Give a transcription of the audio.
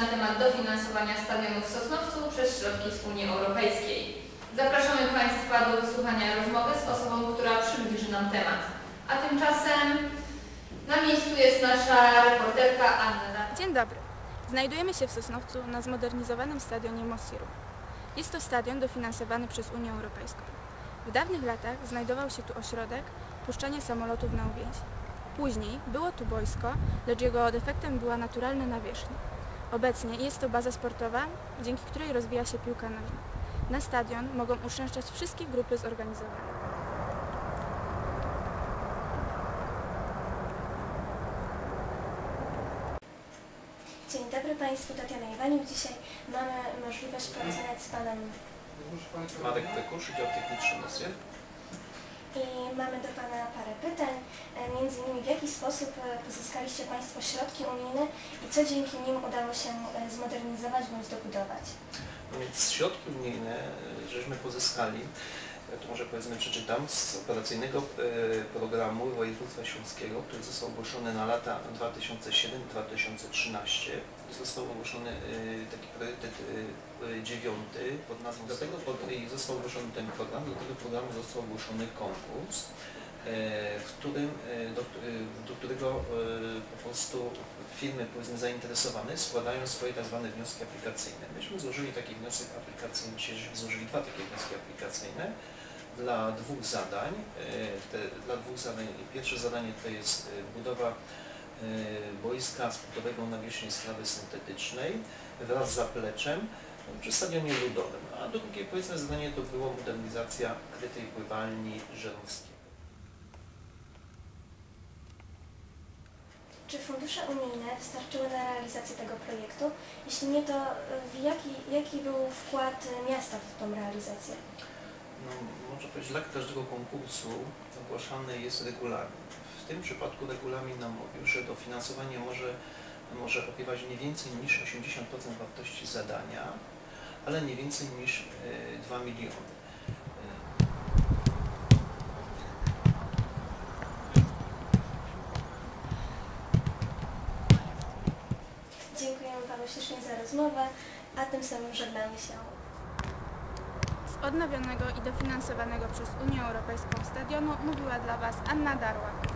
na temat dofinansowania stadionu w Sosnowcu przez środki z Unii Europejskiej. Zapraszamy Państwa do wysłuchania rozmowy z osobą, która przybliży nam temat. A tymczasem na miejscu jest nasza reporterka Anna. Dzień dobry. Znajdujemy się w Sosnowcu na zmodernizowanym stadionie Mosiru. Jest to stadion dofinansowany przez Unię Europejską. W dawnych latach znajdował się tu ośrodek puszczania samolotów na uwięzi. Później było tu boisko, lecz jego defektem była naturalna nawierzchnia. Obecnie jest to baza sportowa, dzięki której rozwija się piłka nożna. Na stadion mogą uczęszczać wszystkie grupy zorganizowane. Dzień dobry Państwu, Tatiana Iwaniuk. Dzisiaj mamy możliwość porozmawiać z Panem Marek dział techniczny Mosje. I mamy do Pana parę pytań. E, Między innymi w jaki sposób e, pozyskaliście Państwo środki unijne i co dzięki nim udało się e, zmodernizować bądź dobudować? Więc środki unijne żeśmy pozyskali, to może powiedzmy przeczytam, z operacyjnego e, programu województwa śląskiego, który został ogłoszony na lata 2007-2013. Został ogłoszony e, taki priorytet e, e, dziewiąty pod nazwą, do tego pod- i został ogłoszony ten program, do tego programu został ogłoszony konkurs, e, w którym, e, do, e, do którego e, po prostu firmy powiedzmy zainteresowane składają swoje tak zwane wnioski aplikacyjne. Myśmy złożyli taki wniosek aplikacyjny, złożyli dwa takie wnioski aplikacyjne dla dwóch zadań. E, Te, dla dwóch zadań. Pierwsze zadanie to jest e, budowa e, boiska sportowego o nawierzchni strawy syntetycznej wraz z zapleczem no, przy stadionie ludowym. A drugie powiedzmy zadanie to było modernizacja krytej pływalni żeromskiej. Czy fundusze unijne wystarczyły na realizację tego projektu? Jeśli nie, to jaki, jaki był wkład miasta w tą realizację? No, można powiedzieć, dla każdego konkursu ogłaszany jest regulamin. W tym przypadku regulamin nam mówił, że dofinansowanie może, może opiewać nie więcej niż 80% wartości zadania, ale nie więcej niż e, 2 miliony. Dziękujemy Panu ślicznie za rozmowę, a tym samym żegnamy się. Odnowionego i dofinansowanego przez Unię Europejską stadionu mówiła dla Was Anna Darłak.